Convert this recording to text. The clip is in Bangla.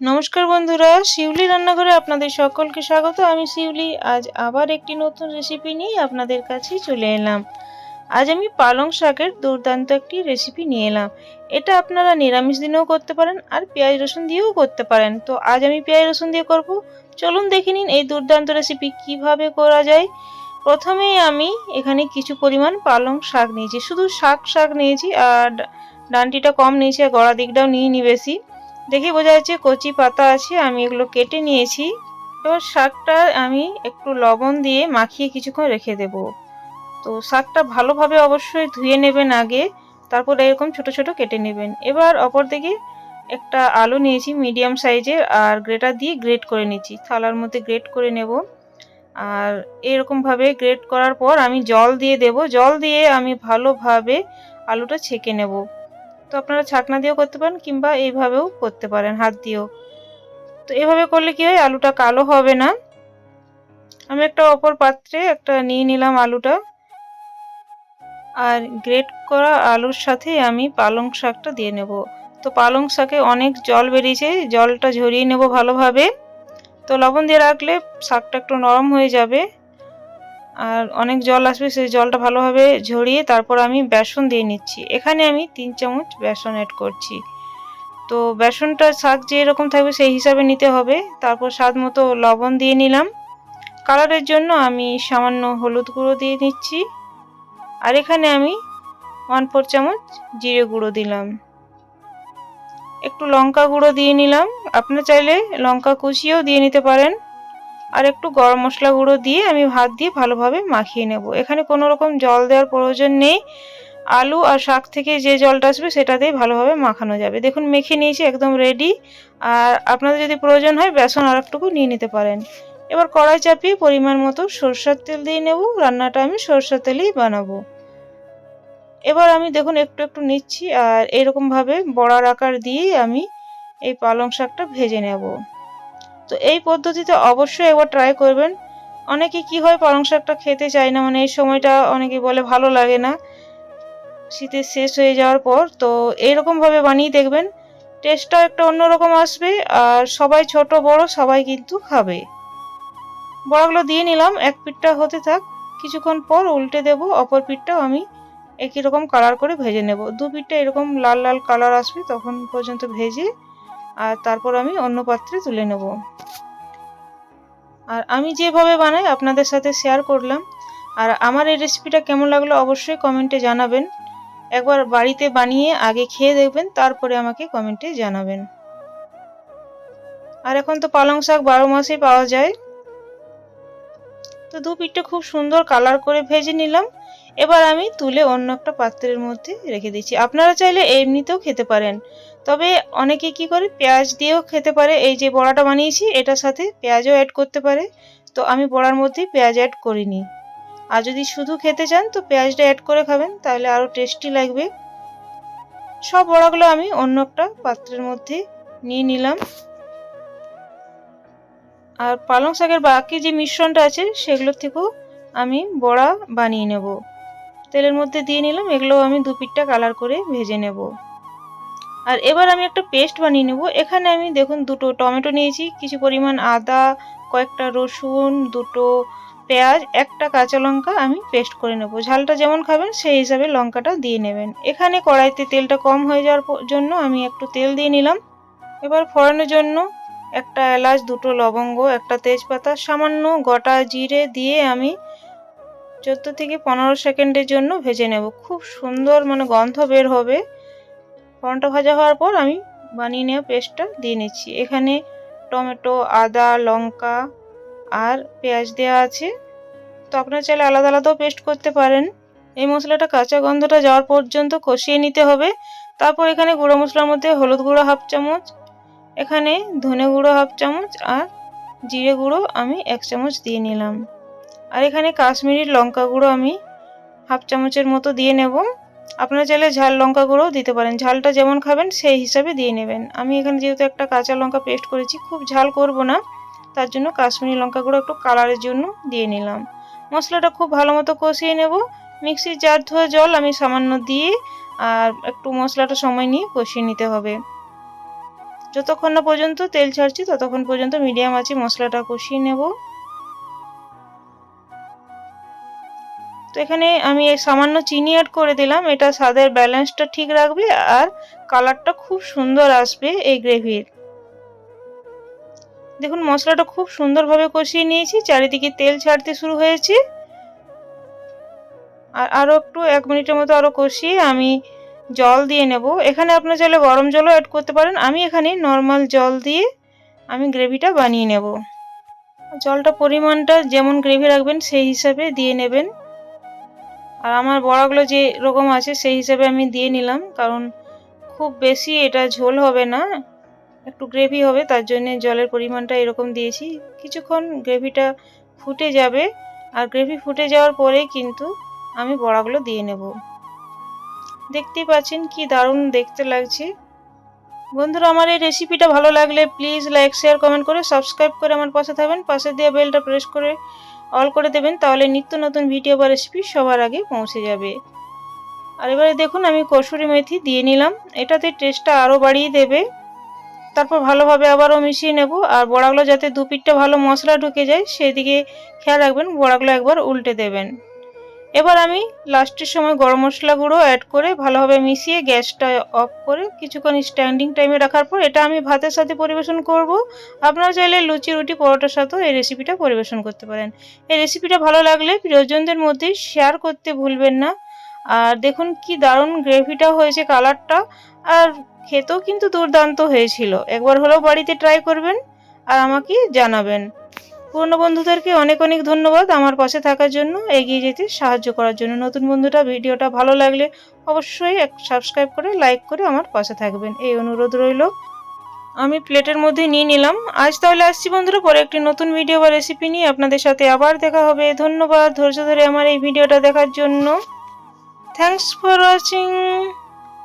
নমস্কার বন্ধুরা, শিউলি রান্নাঘরে আপনাদের সকলকে স্বাগত। আমি শিউলি, আজ আবার একটি নতুন রেসিপি নিয়ে আপনাদের কাছে চলে এলাম। আজ আমি পালং শাকের দুর্দান্ত একটি রেসিপি নিয়ে এলাম। এটা আপনারা নিরামিষ দিনেও করতে পারেন আর পেঁয়াজ রসুন দিয়েও করতে পারেন। তো আজ আমি পেঁয়াজ রসুন দিয়ে করব। চলুন দেখে নিন এই দুর্দান্ত রেসিপি কীভাবে করা যায়। প্রথমেই আমি এখানে কিছু পরিমাণ পালং শাক নিয়েছি। শুধু শাক শাক নিয়েছি আর ডানটিটা কম নিয়েছি আর গড়া দিকটাও নিয়ে নি বেশি। দেখে বোঝা যাচ্ছে কচি পাতা আছে, আমি এগুলো কেটে নিয়েছি। এবার শাকটা আমি একটু লবণ দিয়ে মাখিয়ে কিছুক্ষণ রেখে দেব। তো শাকটা ভালোভাবে অবশ্যই ধুয়ে নেবেন আগে, তারপর এরকম ছোট ছোট কেটে নেবেন। এবার অপর দিকে একটা আলু নিয়েছি মিডিয়াম সাইজের আর গ্রেটার দিয়ে গ্রেট করে নিচ্ছি। থালার মধ্যে গ্রেট করে নেব। আর এরকমভাবে গ্রেট করার পর আমি জল দিয়ে দেব। জল দিয়ে আমি ভালোভাবে আলুটা ছেঁকে নেব। তো আপনারা ছাকনা দিয়েও করতে পারেন কিংবা এইভাবেও করতে পারেন, হাত দিয়েও। তো এভাবে করলে কি হয়, আলুটা কালো হবে না। আমি একটা অপর পাত্রে একটা নিয়ে নিলাম আলুটা। আর গ্রেট করা আলুর সাথে আমি পালং শাকটা দিয়ে নেব। তো পালং শাকে অনেক জল বেরিয়েছে, জলটা ঝরিয়ে নেব ভালোভাবে। তো লবণ দিয়ে রাখলে শাকটা একটু নরম হয়ে যাবে। আর অনেক জল আসবে, সেই জলটা ভালোভাবে ঝরিয়ে তারপর আমি বেসন দিয়ে নিচ্ছি। এখানে আমি তিন চামচ বেসন অ্যাড করছি। তো বেসনটা শাক যে এরকম থাকবে সেই হিসাবে নিতে হবে। তারপর স্বাদ মতো লবণ দিয়ে নিলাম। কালারের জন্য আমি সামান্য হলুদ গুঁড়ো দিয়ে নিচ্ছি। আর এখানে আমি ওয়ান ফোর চামচ জিরে গুঁড়ো দিলাম। একটু লঙ্কা গুঁড়ো দিয়ে নিলাম। আপনার চাইলে লঙ্কা কুচিয়েও দিয়ে নিতে পারেন। আর একটু গরম মশলা গুঁড়ো দিয়ে আমি ভাত দিয়ে ভালোভাবে মাখিয়ে নেব। এখানে কোনো রকম জল দেওয়ার প্রয়োজন নেই। আলু আর শাক থেকে যে জলটা আসবে সেটা দিয়ে ভালোভাবে মাখানো যাবে। দেখুন, মেখে নিয়েছি, একদম রেডি আর আপনাদের যদি প্রয়োজন হয়, বেসন আর একটুকু নিয়ে নিতে পারেন। এবার কড়াই চাপিয়ে পরিমাণ মতো সরষার তেল দিয়ে নেব। রান্নাটা আমি সরষার তেলেই বানাবো। এবার আমি দেখুন, একটু একটু নিচ্ছি। আর এরকমভাবে বড়ার আকার দিয়ে আমি এই পালং শাকটা ভেজে নেব। তো এই পদ্ধতিতে অবশ্যই একবার ট্রাই করবেন। অনেকে কি হয়, পালং শাকটা খেতে চায় না মানে এই সময়টা অনেকে বলে ভালো লাগে না। শীতের শেষ হয়ে যাওয়ার পর, তো এইরকমভাবে বানিয়ে দেখবেন। টেস্টটাও একটা অন্যরকম আসবে, আর সবাই ছোট, বড়, সবাই কিন্তু খাবে। বড়াগুলো দিয়ে নিলাম, এক পিঠটা হতে থাক। কিছুক্ষণ পর উল্টে দেব, অপর পিঠটাও আমি একই রকম কালার করে ভেজে নেব। দু পিঠটা এরকম লাল লাল কালার আসবে, তখন পর্যন্ত ভেজে আর তারপর আমি অন্য পাত্রে তুলে নেব। আর আমি যেভাবে বানাই আপনাদের সাথে শেয়ার করলাম। আর আমার এই রেসিপিটা কেমন লাগল অবশ্যই কমেন্টে জানাবেন। একবার বাড়িতে বানিয়ে আগে খেয়ে দেখবেন, তারপরে আমাকে কমেন্টে জানাবেন। আর এখন তো পালং শাক বারো মাসেই পাওয়া যায়। তো দু পিঠটা খুব সুন্দর কালার করে ভেজে নিলাম। এবার আমি তুলে অন্য একটা পাত্রের মধ্যে রেখে দিচ্ছি। আপনারা চাইলে এমনিতেও খেতে পারেন, তবে অনেকে কি করে, পেঁয়াজ দিয়েও খেতে পারে। এই যে বড়াটা বানিয়েছি, এটার সাথে পেঁয়াজও অ্যাড করতে পারে। তো আমি বড়ার মধ্যে পেঁয়াজ অ্যাড করিনি। আর যদি শুধু খেতে চান, তো পেঁয়াজটা অ্যাড করে খাবেন, তাহলে আরও টেস্টি লাগবে। সব বড়াগুলো আমি অন্য একটা পাত্রের মধ্যে নিয়ে নিলাম। আর পালং শাকের বাকি যে মিশ্রণটা আছে, সেগুলোর থেকেও আমি বড়া বানিয়ে নেব। তেলের মধ্যে দিয়ে নিলাম এগুলো আমি দু পিঠটা কালার করে ভেজে নেব। আর এবার আমি একটা পেস্ট বানিয়ে নেব। এখানে আমি দেখুন দুটো টমেটো নিয়েছি, কিছু পরিমাণ আদা, কয়েকটা রসুন, দুটো পেঁয়াজ, একটা কাঁচা লঙ্কা আমি পেস্ট করে নেব। ঝালটা যেমন খাবেন, সেই হিসাবে লঙ্কাটা দিয়ে নেবেন। এখানে কড়াইতে তেলটা কম হয়ে যাওয়ার জন্য আমি একটু তেল দিয়ে নিলাম। এবার ফোড়ানোর জন্য একটা এলাচ, দুটো লবঙ্গ, একটা তেজপাতা, সামান্য গোটা জিরে দিয়ে আমি চোদ্দ থেকে পনেরো সেকেন্ডের জন্য ভেজে নেব। খুব সুন্দর মানে গন্ধ বের হবে। ফোড়নটা ভাজা হওয়ার পর আমি বানিয়ে নেওয়া পেস্টটা দিয়ে নিচ্ছি। এখানে টমেটো, আদা, লঙ্কা আর পেঁয়াজ দেওয়া আছে। তো আপনারা চাইলে আলাদা আলাদাও পেস্ট করতে পারেন। এই মশলাটা কাঁচা গন্ধটা যাওয়ার পর্যন্ত কষিয়ে নিতে হবে। তারপর এখানে গুঁড়ো মশলার মধ্যে হলুদ গুঁড়ো হাফ চামচ, এখানে ধনে গুঁড়ো হাফ চামচ আর জিরে গুঁড়ো আমি এক চামচ দিয়ে নিলাম। আর এখানে কাশ্মীরি লঙ্কা গুঁড়ো আমি হাফ চামচের মতো দিয়ে নেব। আপনারা চাইলে ঝাল লঙ্কা গুঁড়োও দিতে পারেন। ঝালটা যেমন খাবেন, সেই হিসাবে দিয়ে নেবেন। আমি এখানে যেহেতু একটা কাঁচা লঙ্কা পেস্ট করেছি, খুব ঝাল করব না। তার জন্য কাশ্মীরি লঙ্কা গুঁড়ো একটু কালারের জন্য দিয়ে নিলাম। মশলাটা খুব ভালো মতো কষিয়ে নেব। মিক্সির জার ধোয়া জল আমি সামান্য দিয়ে আর একটু মশলাটা সময় নিয়ে কষিয়ে নিতে হবে। যতক্ষণ না পর্যন্ত তেল ছাড়ছি, ততক্ষণ পর্যন্ত মিডিয়াম আছে মশলাটা কষিয়ে নেব। তো এখানে আমি এই সামান্য চিনি অ্যাড করে দিলাম। এটা স্বাদের ব্যালেন্সটা ঠিক রাখবে আর কালারটা খুব সুন্দর আসবে এই গ্রেভির দেখুন, মশলাটা খুব সুন্দরভাবে কষিয়ে নিয়েছি, চারিদিকে তেল ছাড়তে শুরু হয়েছে। আর আরও একটু, এক মিনিটের মতো আরও কষিয়ে আমি জল দিয়ে নেব। এখানে আপনার চাইলে গরম জলও অ্যাড করতে পারেন। আমি এখানে নর্মাল জল দিয়ে আমি গ্রেভিটা বানিয়ে নেব। জলটা পরিমাণটা যেমন গ্রেভি রাখবেন, সেই হিসাবে দিয়ে নেবেন। আর আমার বড়াগুলো যে রকম আছে সেই হিসাবে আমি দিয়ে নিলাম, কারণ খুব বেশি এটা ঝোল হবে না, একটু গ্রেভি হবে, তার জন্য জলের পরিমাণটা এরকম দিয়েছি। কিছুক্ষণ গ্রেভিটা ফুটে যাবে, আর গ্রেভি ফুটে যাওয়ার পরে কিন্তু আমি বড়াগুলো দিয়ে নেব। দেখতেই পাচ্ছেন কি দারুণ দেখতে লাগছে। বন্ধুরা, আমার এই রেসিপিটা ভালো লাগলে প্লিজ লাইক শেয়ার কমেন্ট করে সাবস্ক্রাইব করে আমার পাশে থাকবেন। পাশে দিয়ে বেলটা প্রেস করে অল করে দেবেন, তাহলে নিত্য নতুন ভিডিও বা রেসিপি সবার আগে পৌঁছে যাবে। আর এবারে দেখুন, আমি কসুরি মেথি দিয়ে নিলাম। এটাতে টেস্টটা আরও বাড়িয়ে দেবে। তারপর ভালোভাবে আবারও মিশিয়ে নেব, আর বড়াগুলো যাতে দুপিটটা ভালো মশলা ঢুকে যায়, সেদিকে খেয়াল রাখবেন, বড়াগুলো একবার উল্টে দেবেন। এবার আমি লাস্টের সময় গরম মশলা গুঁড়ো অ্যাড করে ভালোভাবে মিশিয়ে গ্যাসটা অফ করে কিছুক্ষণ স্ট্যান্ডিং টাইমে রাখার পর এটা আমি ভাতের সাথে পরিবেশন করব। আপনারা চাইলে লুচি, রুটি, পরোটার সাথেও এই রেসিপিটা পরিবেশন করতে পারেন। এই রেসিপিটা ভালো লাগলে প্রিয়জনদের মধ্যে শেয়ার করতে ভুলবেন না। আর দেখুন কি দারুণ গ্রেভিটা হয়েছে কালারটা আর খেতেও কিন্তু দুর্দান্ত হয়েছিল। একবার হলেও বাড়িতে ট্রাই করবেন আর আমাকে জানাবেন। পুরনো বন্ধুদেরকে অনেক অনেক ধন্যবাদ আমার পাশে থাকার জন্য, এগিয়ে যেতে সাহায্য করার জন্য। নতুন বন্ধুটা ভিডিওটা ভালো লাগলে অবশ্যই এক সাবস্ক্রাইব করে লাইক করে আমার পাশে থাকবেন। এই অনুরোধ রইল। আমি প্লেটের মধ্যে নিয়ে নিলাম। আজ তাহলে আসছি বন্ধুরা, পরে একটি নতুন ভিডিও বা রেসিপি নিয়ে আপনাদের সাথে আবার দেখা হবে। ধন্যবাদ ধৈর্য ধরে আমার এই ভিডিওটা দেখার জন্য। Thanks for watching